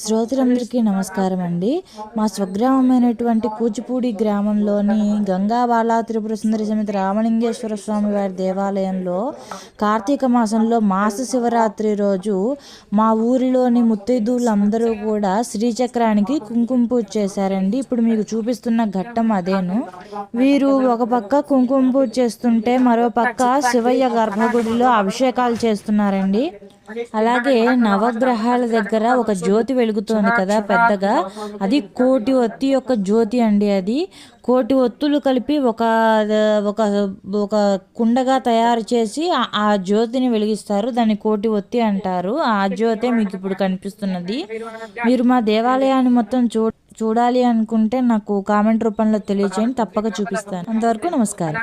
శ్రోతలందరికీ నమస్కారం అండి మా స్వగ్రామమైనటువంటి కూచిపూడి గ్రామంలోని గంగాబాల త్రిపుర సుందరి సమేత రామలింగేశ్వర స్వామి వారి దేవాలయంలో కార్తీక మాసంలో మాస శివరాత్రి రోజు మా ఊరిలోని ముత్తైదువులందరూ కూడా శ్రీచక్రానికి కుంకుమ పూజ చేశారండి. ఇప్పుడు మీకు చూపిస్తున్న ఘట్టం అదేను. వీరు ఒక పక్క కుంకుమ పూజ చేస్తుంటే మరో పక్క శివయ్య గర్భగుడిలో అభిషేకాలు చేస్తున్నారండి. అలాగే నవగ్రహాల దగ్గర ఒక జ్యోతి వెలుగుతోంది కదా పెద్దగా. అది కోటి ఒత్తి యొక్క జ్యోతి అండి అది. కోటి ఒత్తులు కలిపి ఒక ఒక ఒక కుండగా తయారు చేసి ఆ- జ్యోతిని వెలిగిస్తారు. దాన్ని కోటి ఒత్తి అంటారు. ఆ జ్యోతే మీకు ఇప్పుడు కనిపిస్తున్నది. మీరు మా దేవాలయాన్ని మొత్తం చూ చూడాలి అనుకుంటే నాకు కామెంట్ రూపంలో తెలియజేయండి తప్పక చూపిస్తాను. అంతవరకు నమస్కారం.